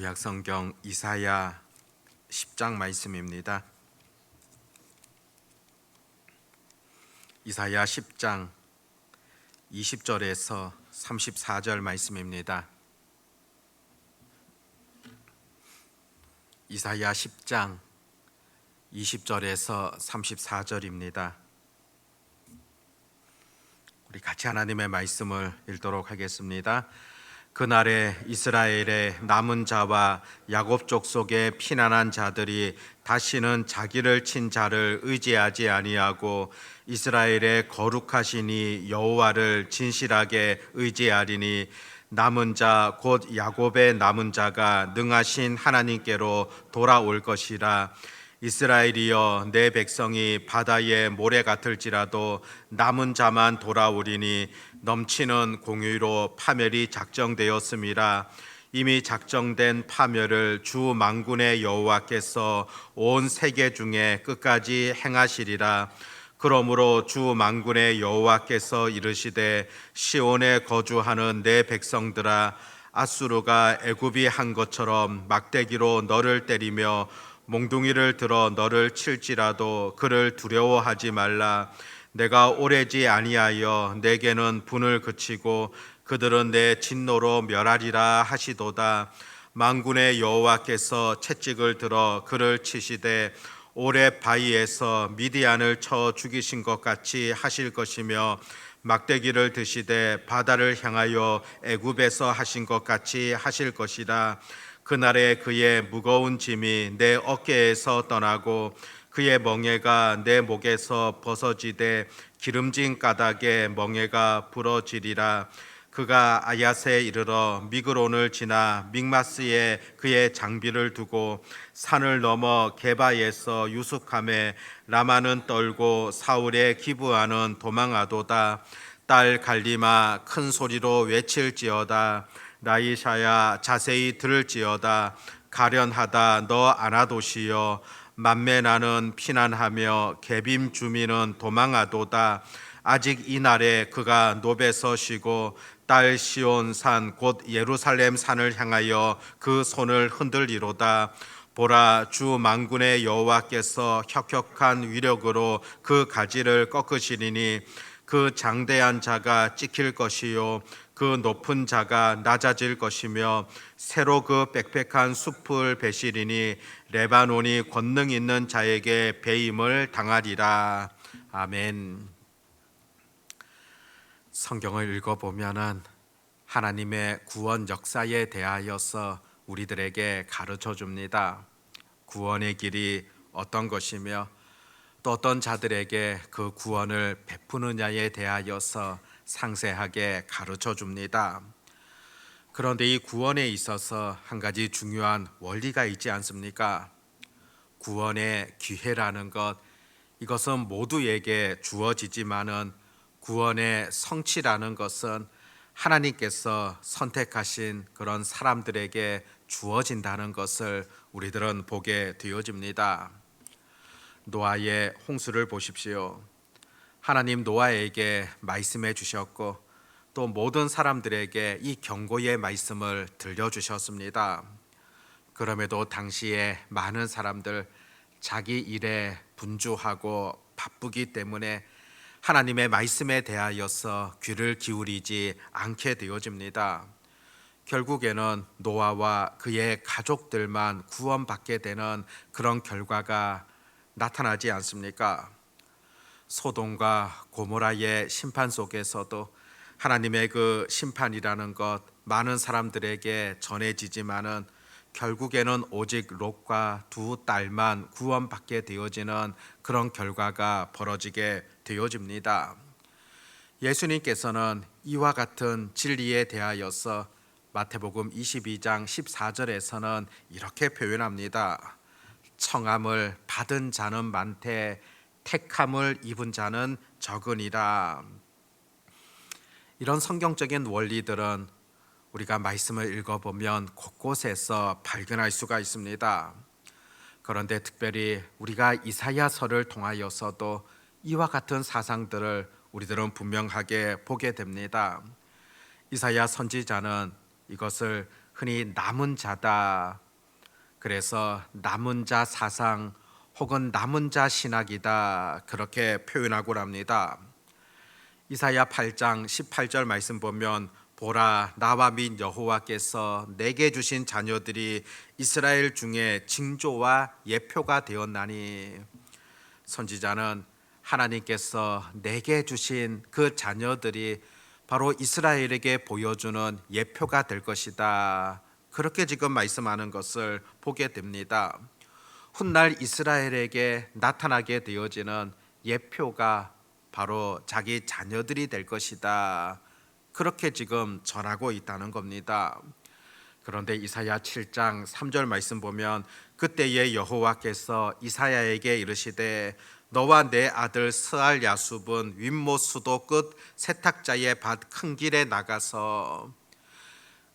구약 성경 이사야 10장 말씀입니다. 이사야 10장 20절에서 34절 말씀입니다. 이사야 10장 20절에서 34절입니다. 우리 같이 하나님의 말씀을 읽도록 하겠습니다. 그날에 이스라엘의 남은 자와 야곱 족속의 피난한 자들이 다시는 자기를 친 자를 의지하지 아니하고 이스라엘의 거룩하시니 여호와를 진실하게 의지하리니 남은 자 곧 야곱의 남은 자가 능하신 하나님께로 돌아올 것이라 이스라엘이여 내 백성이 바다의 모래 같을지라도 남은 자만 돌아오리니 넘치는 공의로 파멸이 작정되었음이라. 이미 작정된 파멸을 주 만군의 여호와께서 온 세계 중에 끝까지 행하시리라. 그러므로 주 만군의 여호와께서 이르시되 시온에 거주하는 내 백성들아 아수르가 애굽이 한 것처럼 막대기로 너를 때리며 몽둥이를 들어 너를 칠지라도 그를 두려워하지 말라. 내가 오래지 아니하여 내게는 분을 그치고 그들은 내 진노로 멸하리라 하시도다. 만군의 여호와께서 채찍을 들어 그를 치시되 오래 바위에서 미디안을 쳐 죽이신 것 같이 하실 것이며 막대기를 드시되 바다를 향하여 애굽에서 하신 것 같이 하실 것이라 그날에 그의 무거운 짐이 내 어깨에서 떠나고 그의 멍에가 내 목에서 벗어지되 기름진 까닭에 멍에가 부러지리라. 그가 아야스에 이르러 미그론을 지나 믹마스에 그의 장비를 두고 산을 넘어 게바에서 유숙함에 라마는 떨고 사울의 기부하는 도망하도다. 딸 갈리마 큰 소리로 외칠지어다 라이샤야 자세히 들을지어다. 가련하다. 너 아나도시여. 만매 나는 피난하며 개빔 주민은 도망하도다. 아직 이 날에 그가 노베서 쉬고 딸 시온 산 곧 예루살렘 산을 향하여 그 손을 흔들리로다. 보라 주 만군의 여호와께서 혁혁한 위력으로 그 가지를 꺾으시리니 그 장대한 자가 찍힐 것이요 그 높은 자가 낮아질 것이며 새로 그 빽빽한 숲을 베시리니 레바논이 권능 있는 자에게 배임을 당하리라 아멘. 성경을 읽어보면은 하나님의 구원 역사에 대하여서 우리들에게 가르쳐 줍니다. 구원의 길이 어떤 것이며 또 어떤 자들에게 그 구원을 베푸느냐에 대하여서 상세하게 가르쳐 줍니다. 그런데 이 구원에 있어서 한 가지 중요한 원리가 있지 않습니까? 구원의 기회라는 것 이것은 모두에게 주어지지만은 구원의 성취라는 것은 하나님께서 선택하신 그런 사람들에게 주어진다는 것을 우리들은 보게 되어집니다. 노아의 홍수를 보십시오. 하나님 노아에게 말씀해 주셨고 또 모든 사람들에게 이 경고의 말씀을 들려주셨습니다. 그럼에도 당시에 많은 사람들 자기 일에 분주하고 바쁘기 때문에 하나님의 말씀에 대하여서 귀를 기울이지 않게 되어집니다. 결국에는 노아와 그의 가족들만 구원받게 되는 그런 결과가 나타나지 않습니까? 소돔과 고모라의 심판 속에서도 하나님의 그 심판이라는 것 많은 사람들에게 전해지지만은 결국에는 오직 롯과 두 딸만 구원받게 되어지는 그런 결과가 벌어지게 되어집니다. 예수님께서는 이와 같은 진리에 대하여서 마태복음 22장 14절에서는 이렇게 표현합니다. 청함을 받은 자는 많되 택함을 입은 자는 적으니라. 이런 성경적인 원리들은 우리가 말씀을 읽어보면 곳곳에서 발견할 수가 있습니다. 그런데 특별히 우리가 이사야서를 통하여서도 이와 같은 사상들을 우리들은 분명하게 보게 됩니다. 이사야 선지자는 이것을 흔히 남은 자다. 그래서 남은 자 사상 혹은 남은 자 신학이다. 그렇게 표현하고 합니다. 이사야 8장 18절 말씀 보면 보라 나와 및 여호와께서 내게 주신 자녀들이 이스라엘 중에 징조와 예표가 되었나니 선지자는 하나님께서 내게 주신 그 자녀들이 바로 이스라엘에게 보여주는 예표가 될 것이다. 그렇게 지금 말씀하는 것을 보게 됩니다. 훗날 이스라엘에게 나타나게 되어지는 예표가 바로 자기 자녀들이 될 것이다. 그렇게 지금 전하고 있다는 겁니다. 그런데 이사야 7장 3절 말씀 보면 그때에 여호와께서 이사야에게 이르시되 너와 내 아들 스알 야숲은 윗모 수도 끝 세탁자의 밭 큰 길에 나가서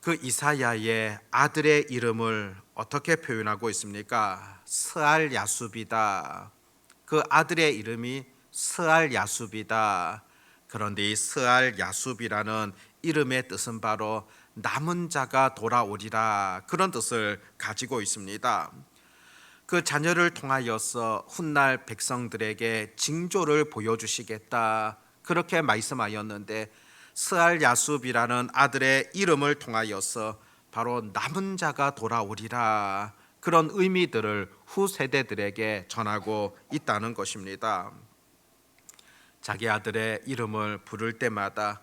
그 이사야의 아들의 이름을 어떻게 표현하고 있습니까? 스알 야숲이다. 그 아들의 이름이 스알 야숲이다. 그런데 이 스알 야숲이라는 이름의 뜻은 바로 남은 자가 돌아오리라 그런 뜻을 가지고 있습니다. 그 자녀를 통하여서 훗날 백성들에게 징조를 보여주시겠다 그렇게 말씀하였는데 스알 야숲이라는 아들의 이름을 통하여서 바로 남은 자가 돌아오리라 그런 의미들을 후 세대들에게 전하고 있다는 것입니다. 자기 아들의 이름을 부를 때마다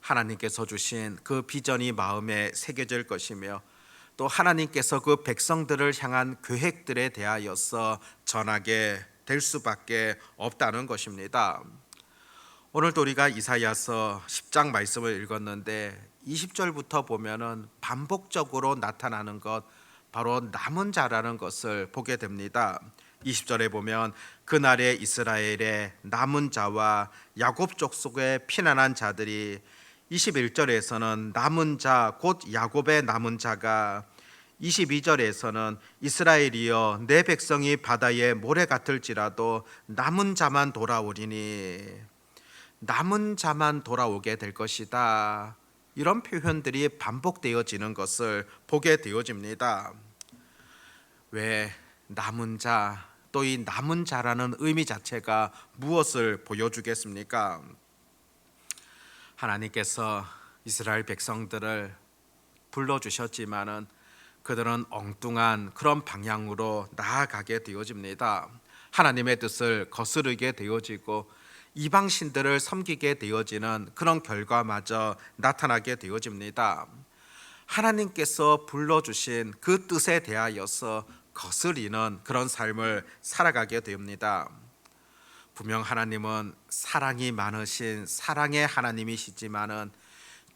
하나님께서 주신 그 비전이 마음에 새겨질 것이며 또 하나님께서 그 백성들을 향한 계획들에 대하여서 전하게 될 수밖에 없다는 것입니다. 오늘도 우리가 이사야서 10장 말씀을 읽었는데 20절부터 보면은 반복적으로 나타나는 것 바로 남은 자라는 것을 보게 됩니다. 20절에 보면 그날에 이스라엘의 남은 자와 야곱 족속의 피난한 자들이 21절에서는 남은 자 곧 야곱의 남은 자가 22절에서는 이스라엘이여 내 백성이 바다의 모래 같을지라도 남은 자만 돌아오리니 남은 자만 돌아오게 될 것이다. 이런 표현들이 반복되어지는 것을 보게 되어집니다. 왜 남은 자, 또 이 남은 자라는 의미 자체가 무엇을 보여주겠습니까? 하나님께서 이스라엘 백성들을 불러주셨지만은 그들은 엉뚱한 그런 방향으로 나아가게 되어집니다. 하나님의 뜻을 거스르게 되어지고 이방 신들을 섬기게 되어지는 그런 결과마저 나타나게 되어집니다. 하나님께서 불러주신 그 뜻에 대하여서 거스리는 그런 삶을 살아가게 됩니다. 분명 하나님은 사랑이 많으신 사랑의 하나님이시지만은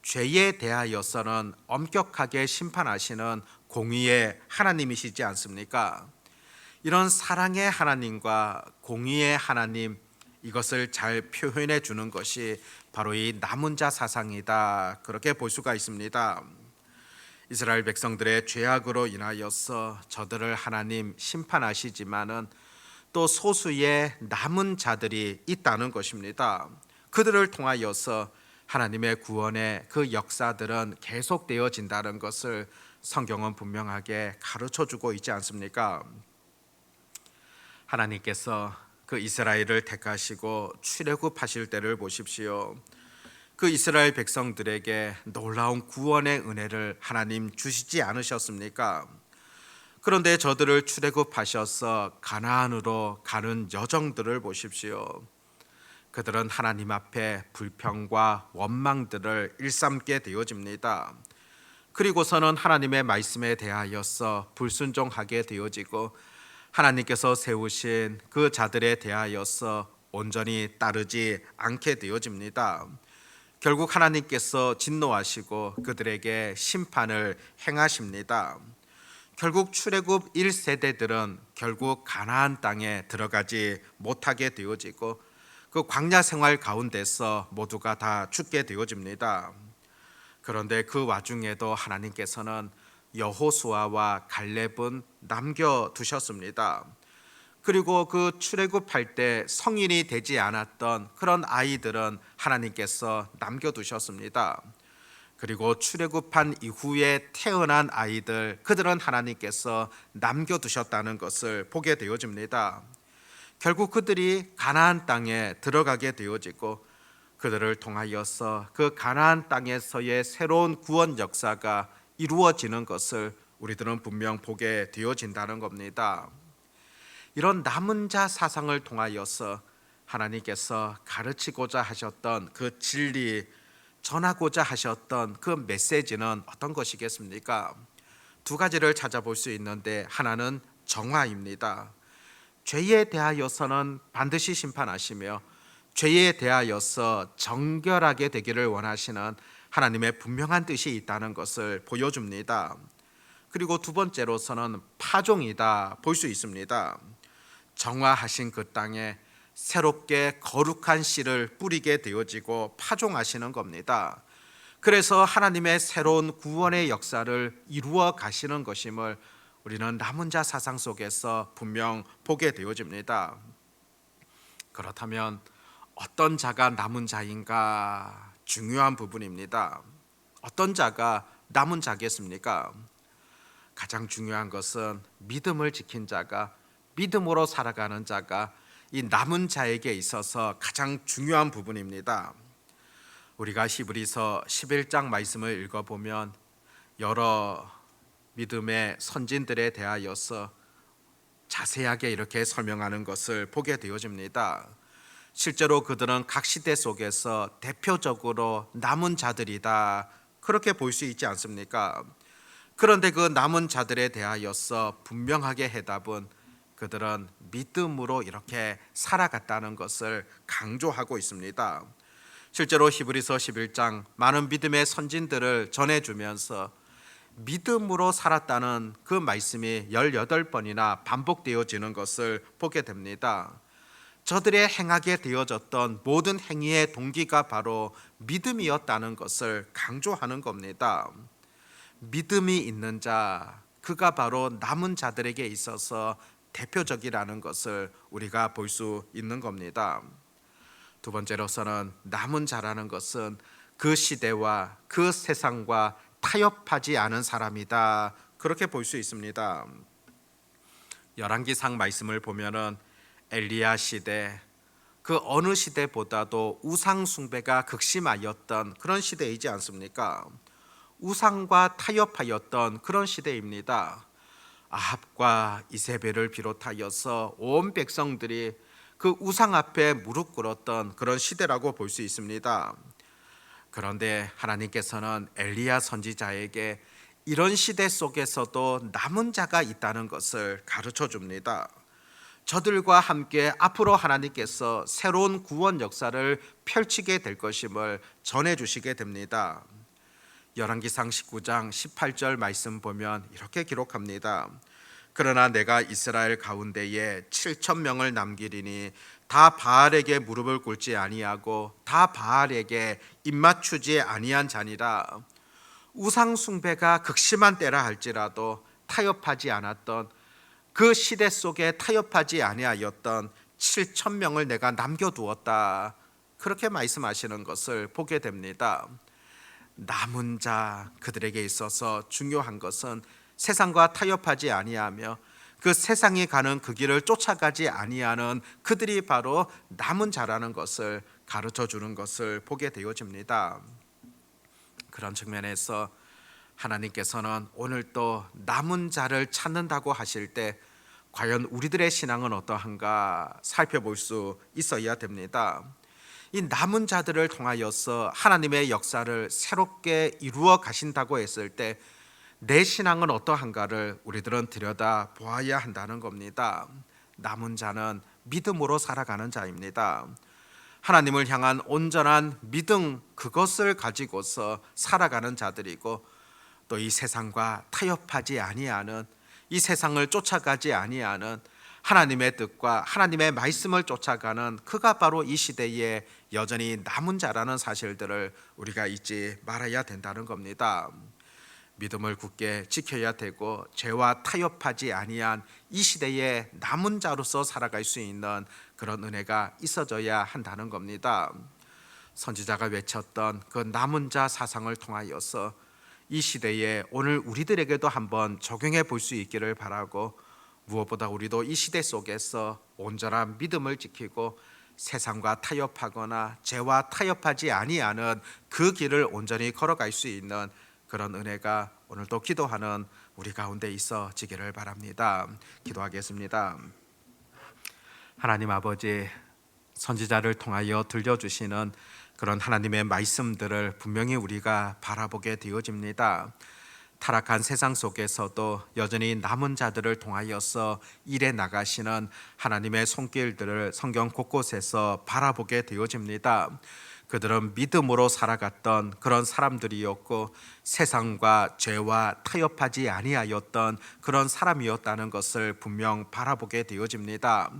죄에 대하여서는 엄격하게 심판하시는 공의의 하나님이시지 않습니까? 이런 사랑의 하나님과 공의의 하나님 이것을 잘 표현해 주는 것이 바로 이 남은 자 사상이다. 그렇게 볼 수가 있습니다. 이스라엘 백성들의 죄악으로 인하여서 저들을 하나님 심판하시지만은 또 소수의 남은 자들이 있다는 것입니다. 그들을 통하여서 하나님의 구원의 그 역사들은 계속되어진다는 것을 성경은 분명하게 가르쳐 주고 있지 않습니까? 하나님께서 그 이스라엘을 택하시고 출애굽하실 때를 보십시오. 그 이스라엘 백성들에게 놀라운 구원의 은혜를 하나님 주시지 않으셨습니까? 그런데 저들을 출애굽하셔서 가나안으로 가는 여정들을 보십시오. 그들은 하나님 앞에 불평과 원망들을 일삼게 되어집니다. 그리고서는 하나님의 말씀에 대하여서 불순종하게 되어지고 하나님께서 세우신 그 자들에 대하여서 온전히 따르지 않게 되어집니다. 결국 하나님께서 진노하시고 그들에게 심판을 행하십니다. 결국 출애굽 1세대들은 결국 가나안 땅에 들어가지 못하게 되어지고 그 광야 생활 가운데서 모두가 다 죽게 되어집니다. 그런데 그 와중에도 하나님께서는 여호수아와 갈렙은 남겨 두셨습니다. 그리고 그 출애굽할 때 성인이 되지 않았던 그런 아이들은 하나님께서 남겨 두셨습니다. 그리고 출애굽한 이후에 태어난 아이들 그들은 하나님께서 남겨두셨다는 것을 보게 되어집니다. 결국 그들이 가나안 땅에 들어가게 되어지고 그들을 통하여서 그 가나안 땅에서의 새로운 구원 역사가 이루어지는 것을 우리들은 분명 보게 되어진다는 겁니다. 이런 남은 자 사상을 통하여서 하나님께서 가르치고자 하셨던 그 진리 전하고자 하셨던 그 메시지는 어떤 것이겠습니까? 두 가지를 찾아볼 수 있는데 하나는 정화입니다. 죄에 대하여서는 반드시 심판하시며 죄에 대하여서 정결하게 되기를 원하시는 하나님의 분명한 뜻이 있다는 것을 보여줍니다. 그리고 두 번째로서는 파종이다 볼 수 있습니다. 정화하신 그 땅에 새롭게 거룩한 씨를 뿌리게 되어지고 파종하시는 겁니다. 그래서 하나님의 새로운 구원의 역사를 이루어 가시는 것임을 우리는 남은 자 사상 속에서 분명 보게 되어집니다. 그렇다면 어떤 자가 남은 자인가 중요한 부분입니다. 어떤 자가 남은 자겠습니까? 가장 중요한 것은 믿음을 지킨 자가 믿음으로 살아가는 자가 이 남은 자에게 있어서 가장 중요한 부분입니다. 우리가 히브리서 11장 말씀을 읽어 보면 여러 믿음의 선진들에 대하여서 자세하게 이렇게 설명하는 것을 보게 되어집니다. 실제로 그들은 각 시대 속에서 대표적으로 남은 자들이다. 그렇게 볼 수 있지 않습니까? 그런데 그 남은 자들에 대하여서 분명하게 해답은 그들은 믿음으로 이렇게 살아갔다는 것을 강조하고 있습니다. 실제로 히브리서 11장 많은 믿음의 선진들을 전해주면서 믿음으로 살았다는 그 말씀이 18번이나 반복되어지는 것을 보게 됩니다. 저들의 행하게 되어졌던 모든 행위의 동기가 바로 믿음이었다는 것을 강조하는 겁니다. 믿음이 있는 자, 그가 바로 남은 자들에게 있어서 대표적이라는 것을 우리가 볼 수 있는 겁니다. 두 번째로서는 남은 자라는 것은 그 시대와 그 세상과 타협하지 않은 사람이다. 그렇게 볼 수 있습니다. 열왕기상 말씀을 보면은 엘리야 시대 그 어느 시대보다도 우상 숭배가 극심하였던 그런 시대이지 않습니까? 우상과 타협하였던 그런 시대입니다. 아합과 이세벨을 비롯하여서 온 백성들이 그 우상 앞에 무릎 꿇었던 그런 시대라고 볼 수 있습니다. 그런데 하나님께서는 엘리야 선지자에게 이런 시대 속에서도 남은 자가 있다는 것을 가르쳐 줍니다. 저들과 함께 앞으로 하나님께서 새로운 구원 역사를 펼치게 될 것임을 전해 주시게 됩니다. 열왕기상 19장 18절 말씀 보면 이렇게 기록합니다. 그러나 내가 이스라엘 가운데에 7천 명을 남기리니 다 바알에게 무릎을 꿇지 아니하고 다 바알에게 입맞추지 아니한 자니라. 우상 숭배가 극심한 때라 할지라도 타협하지 않았던 그 시대 속에 타협하지 아니하였던 7천 명을 내가 남겨 두었다. 그렇게 말씀하시는 것을 보게 됩니다. 남은 자 그들에게 있어서 중요한 것은 세상과 타협하지 아니하며 그 세상이 가는 그 길을 쫓아가지 아니하는 그들이 바로 남은 자라는 것을 가르쳐 주는 것을 보게 되어집니다. 그런 측면에서 하나님께서는 오늘 또 남은 자를 찾는다고 하실 때 과연 우리들의 신앙은 어떠한가 살펴볼 수 있어야 됩니다. 이 남은 자들을 통하여서 하나님의 역사를 새롭게 이루어 가신다고 했을 때 내 신앙은 어떠한가를 우리들은 들여다 보아야 한다는 겁니다. 남은 자는 믿음으로 살아가는 자입니다. 하나님을 향한 온전한 믿음 그것을 가지고서 살아가는 자들이고 또 이 세상과 타협하지 아니하는 이 세상을 쫓아가지 아니하는 하나님의 뜻과 하나님의 말씀을 쫓아가는 그가 바로 이 시대에 여전히 남은 자라는 사실들을 우리가 잊지 말아야 된다는 겁니다. 믿음을 굳게 지켜야 되고 죄와 타협하지 아니한 이 시대에 남은 자로서 살아갈 수 있는 그런 은혜가 있어져야 한다는 겁니다. 선지자가 외쳤던 그 남은 자 사상을 통하여서 이 시대에 오늘 우리들에게도 한번 적용해 볼 수 있기를 바라고 무엇보다 우리도 이 시대 속에서 온전한 믿음을 지키고 세상과 타협하거나 죄와 타협하지 아니하는 그 길을 온전히 걸어갈 수 있는 그런 은혜가 오늘도 기도하는 우리 가운데 있어지기를 바랍니다. 기도하겠습니다. 하나님 아버지 선지자를 통하여 들려주시는 그런 하나님의 말씀들을 분명히 우리가 바라보게 되어집니다. 타락한 세상 속에서도 여전히 남은 자들을 통하여서 일해 나가시는 하나님의 손길들을 성경 곳곳에서 바라보게 되어집니다. 그들은 믿음으로 살아갔던 그런 사람들이었고 세상과 죄와 타협하지 아니하였던 그런 사람이었다는 것을 분명 바라보게 되어집니다.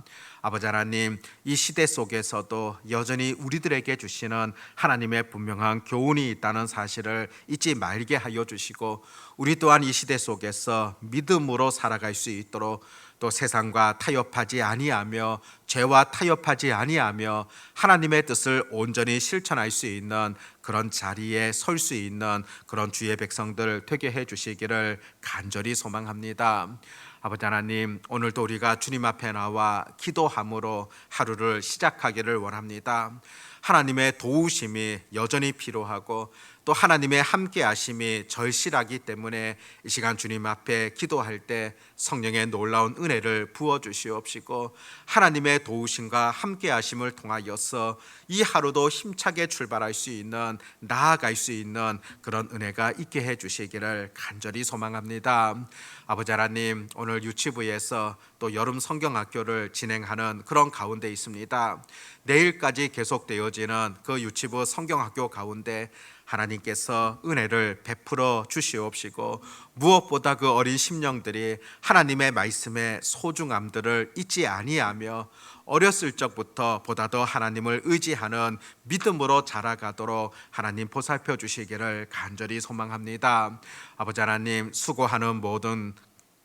아버지 하나님, 이 시대 속에서도 여전히 우리들에게 주시는 하나님의 분명한 교훈이 있다는 사실을 잊지 말게 하여 주시고 우리 또한 이 시대 속에서 믿음으로 살아갈 수 있도록 또 세상과 타협하지 아니하며 죄와 타협하지 아니하며 하나님의 뜻을 온전히 실천할 수 있는 그런 자리에 설 수 있는 그런 주의 백성들 되게 해 주시기를 간절히 소망합니다. 아버지 하나님, 오늘도 우리가 주님 앞에 나와 기도함으로 하루를 시작하기를 원합니다. 하나님의 도우심이 여전히 필요하고 또 하나님의 함께 하심이 절실하기 때문에 이 시간 주님 앞에 기도할 때 성령의 놀라운 은혜를 부어 주시옵시고 하나님의 도우심과 함께 하심을 통하여서 이 하루도 힘차게 출발할 수 있는 나아갈 수 있는 그런 은혜가 있게 해 주시기를 간절히 소망합니다. 아버지 하나님 오늘 유치부에서 또 여름 성경학교를 진행하는 그런 가운데 있습니다. 내일까지 계속되어지는 그 유치부 성경학교 가운데 하나님께서 은혜를 베풀어 주시옵시고 무엇보다 그 어린 심령들이 하나님의 말씀의 소중함들을 잊지 아니하며 어렸을 적부터 보다 더 하나님을 의지하는 믿음으로 자라가도록 하나님 보살펴 주시기를 간절히 소망합니다. 아버지 하나님 수고하는 모든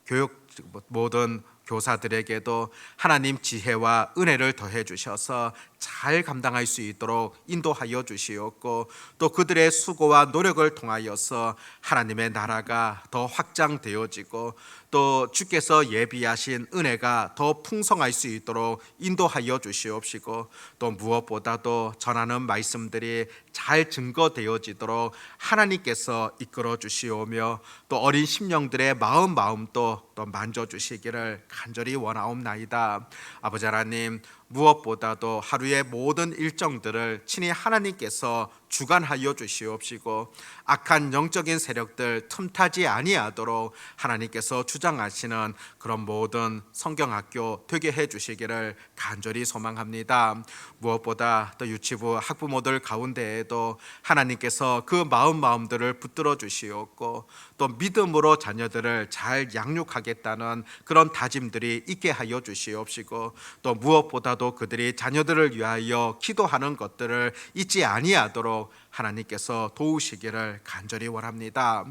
교육 모든 교사들에게도 하나님 지혜와 은혜를 더해 주셔서 잘 감당할 수 있도록 인도하여 주시옵고 또 그들의 수고와 노력을 통하여서 하나님의 나라가 더 확장되어지고 또 주께서 예비하신 은혜가 더 풍성할 수 있도록 인도하여 주시옵시고 또 무엇보다도 전하는 말씀들이 잘 증거되어지도록 하나님께서 이끌어 주시오며 또 어린 심령들의 마음 마음도 또 만져 주시기를 간절히 원하옵나이다. 아버지 하나님 무엇보다도 하루 의 모든 일정들을 친히 하나님께서 주관하여 주시옵시고 악한 영적인 세력들 틈타지 아니하도록 하나님께서 주장하시는 그런 모든 성경학교 되게 해 주시기를 간절히 소망합니다. 무엇보다 또 유치부 학부모들 가운데에도 하나님께서 그 마음 마음들을 붙들어 주시옵고 또 믿음으로 자녀들을 잘 양육하겠다는 그런 다짐들이 있게 하여 주시옵시고 또 무엇보다도 그들이 자녀들을 위하여 기도하는 것들을 잊지 아니하도록 하나님께서 도우시기를 간절히 원합니다.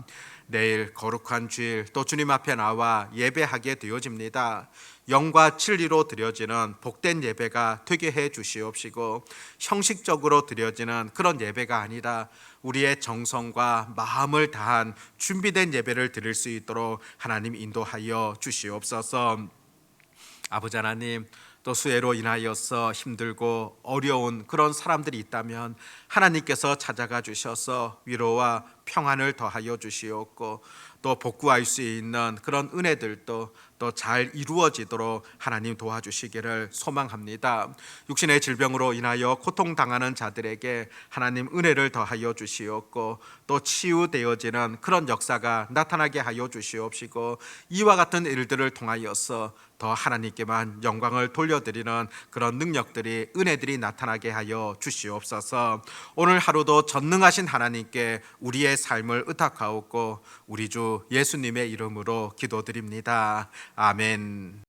내일 거룩한 주일 또 주님 앞에 나와 예배하게 되어집니다. 영과 진리로 드려지는 복된 예배가 되게 해 주시옵시고 형식적으로 드려지는 그런 예배가 아니라 우리의 정성과 마음을 다한 준비된 예배를 드릴 수 있도록 하나님 인도하여 주시옵소서. 아버지 하나님 또 수해로 인하여서 힘들고 어려운 그런 사람들이 있다면 하나님께서 찾아가 주셔서 위로와 평안을 더하여 주시옵고 또 복구할 수 있는 그런 은혜들도 또 잘 이루어지도록 하나님 도와주시기를 소망합니다. 육신의 질병으로 인하여 고통당하는 자들에게 하나님 은혜를 더하여 주시옵고 또 치유되어지는 그런 역사가 나타나게 하여 주시옵시고 이와 같은 일들을 통하여서 더 하나님께만 영광을 돌려드리는 그런 능력들이 은혜들이 나타나게 하여 주시옵소서. 오늘 하루도 전능하신 하나님께 삶을 의탁하옵고 우리 주 예수님의 이름으로 기도드립니다. 아멘.